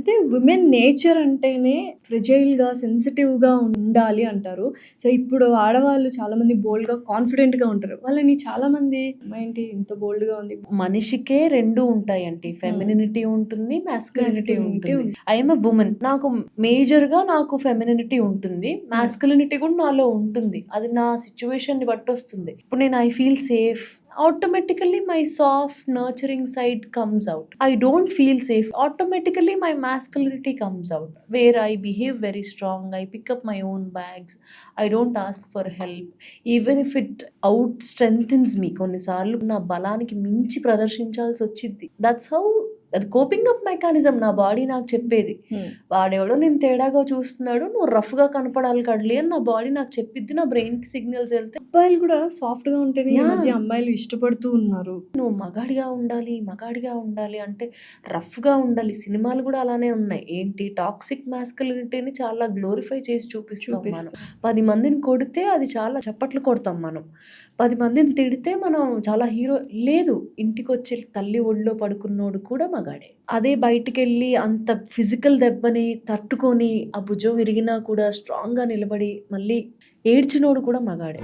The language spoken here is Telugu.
అయితే విమెన్ నేచర్ అంటేనే ఫ్రెజైల్‌గా, సెన్సిటివ్‌గా ఉండాలి అంటారు. సో, ఇప్పుడు ఆడవాళ్ళు చాలామంది బోల్డ్‌గా, కాన్ఫిడెంట్‌గా ఉంటారు. వాళ్ళని చాలామంది అమ్మాయేంటి ఇంత బోల్డ్‌గా ఉంది. మనిషికే 2 ఉంటాయండి. హ్మ్. ఫెమినినిటీ ఉంటుంది. మాస్కులినిటీ ఉంటుంది. ఉంది. I am a woman. నాకు మేజర్‌గా నాకు ఫెమినినిటీ ఉంటుంది. మాస్కులినిటీ కూడా నాలో ఉంటుంది. అది నా సిట్యుయేషన్‌ని బట్టొస్తుంది. ఇప్పుడు నేను I feel safe automatically my soft nurturing side comes out. I don't feel safe automatically my masculinity comes out. Where I behave very strong. I pick up my own bags. I don't ask for help. Even if it out strengthens me కొన్నిసార్లు నా బలానికి మించి ప్రదర్శించాల్సి వచ్చింది దట్స్ హౌ అది కోపింగ్ అప్ మెకానిజం నా బాడీ నాకు చెప్పేది. వాడెవడో నిన్ను తేడాగా చూస్తున్నాడు. నువ్వు రఫ్‌గా కనపడాలి కడలి అని నా బాడీ నాకు చెప్పిద్ది. నా బ్రెయిన్‌కి సిగ్నల్స్ ఎళ్తే అబ్బాయిలు కూడా సాఫ్ట్‌గా ఉంటేనే అమ్మాయిలు ఇష్టపడుతూ ఉన్నారు. నువ్వు మగాడిగా ఉండాలి, మగాడిగా ఉండాలి అంటే రఫ్‌గా ఉండాలి. సినిమాలు కూడా అలానే ఉన్నాయి. ఏంటి టాక్సిక్ మాస్కులినిటీని చాలా గ్లోరిఫై చేసి చూపిస్తాం మనం. 10 మందిని కొడితే అది చాలా చప్పట్లు కొడతాం మనం. 10 మందిని తిడితే మనం చాలా హీరో లేదు. ఇంటికొచ్చి తల్లి ఒడిలో పడుకున్నోడు కూడా మగాడే. అదే బయటికెళ్ళి అంత ఫిజికల్ దెబ్బని తట్టుకొని ఆ భుజం విరిగినా కూడా స్ట్రాంగ్‌గా నిలబడి మళ్ళీ ఏడ్చినోడు కూడా మగాడే.